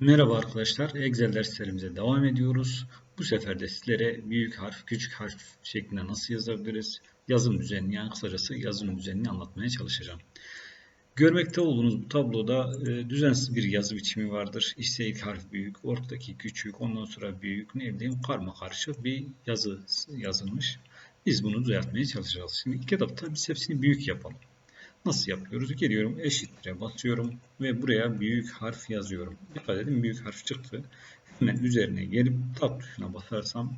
Merhaba arkadaşlar, Excel derslerimize devam ediyoruz. Bu sefer de sizlere büyük harf, küçük harf şeklinde nasıl yazabiliriz? Yazım düzenini, yani kısacası yazım düzenini anlatmaya çalışacağım. Görmekte olduğunuz bu tabloda e, düzensiz bir yazı biçimi vardır. İşte ilk harf büyük, ortadaki küçük, ondan sonra büyük, ne bileyim karma karışık bir yazı yazılmış. Biz bunu düzeltmeye çalışacağız. Şimdi ilk etapta biz hepsini büyük yapalım. Nasıl yapıyoruz? Geliyorum eşittir'e basıyorum ve buraya büyük harf yazıyorum. Dikkat edin büyük harf çıktı. Hemen üzerine gelip tab tuşuna basarsam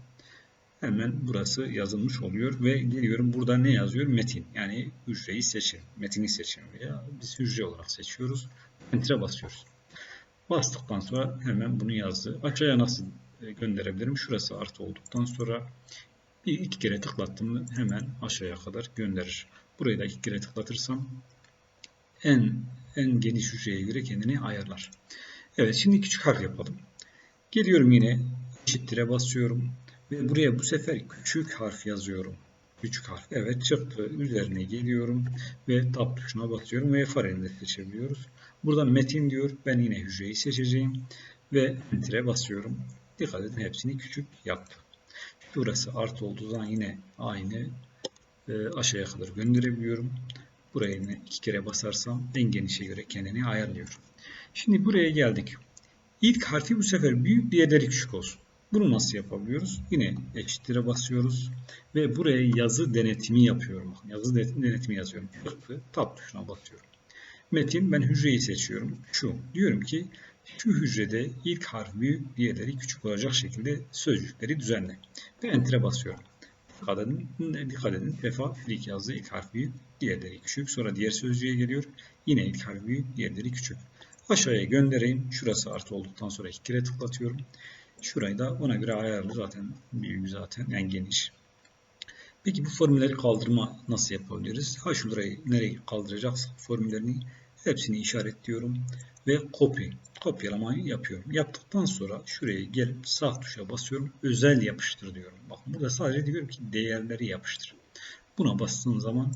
hemen burası yazılmış oluyor ve geliyorum burada ne yazıyor? Metin. Yani hücreyi seçin. Metini seçin veya biz hücre olarak seçiyoruz. Enter'e basıyoruz. Bastıktan sonra hemen bunu yazdı. Aşağıya nasıl e, gönderebilirim? Şurası artı olduktan sonra bir iki kere tıklattım hemen aşağıya kadar gönderir. Burayı da iki kere tıklatırsam en en geniş hücreye göre kendini ayarlar. Evet şimdi küçük harf yapalım. Geliyorum yine eşittir'e basıyorum ve buraya bu sefer küçük harf yazıyorum. Küçük harf. Evet çıktı. Üzerine geliyorum ve tab tuşuna basıyorum ve fareni de seçebiliyoruz. Burada metin diyor. Ben yine hücreyi seçeceğim ve enter'e basıyorum. Dikkat edin hepsini küçük yaptı. Burası artı olduğu zaman yine aynı e, aşağıya kadar gönderebiliyorum. Buraya yine iki kere basarsam en genişe göre kendini ayarlıyor. Şimdi buraya geldik. İlk harfi bu sefer büyük diğerleri küçük olsun. Bunu nasıl yapabiliyoruz? Yine eşittir'e basıyoruz ve buraya yazı denetimi yapıyorum. Yazı denetimi yazıyorum. Tab tuşuna basıyorum. Metin ben hücreyi seçiyorum. Şu diyorum ki şu hücrede ilk harf büyük, diğerleri küçük olacak şekilde sözcükleri düzenle. Ve enter'e basıyorum. Dikkat edin, dikkat edin. Vefa ilk yazdığı ilk harf büyük, diğerleri küçük. Sonra diğer sözcüğe geliyor. Yine ilk harf büyük, diğerleri küçük. Aşağıya göndereyim. Şurası artı olduktan sonra iki kere tıklatıyorum. Şurayı da ona göre ayarlı zaten büyük zaten en geniş. Peki bu formülleri kaldırma nasıl yapabiliriz? Ha şurayı nereye kaldıracaksak formüllerini hepsini işaretliyorum ve copy kopyalamayı yapıyorum. Yaptıktan sonra şuraya gelip sağ tuşa basıyorum. Özel yapıştır diyorum. Bakın burada sadece diyorum ki değerleri yapıştır. Buna bastığım zaman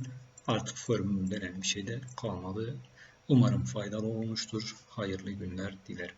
artık formül denen bir şey de kalmadı. Umarım faydalı olmuştur. Hayırlı günler dilerim.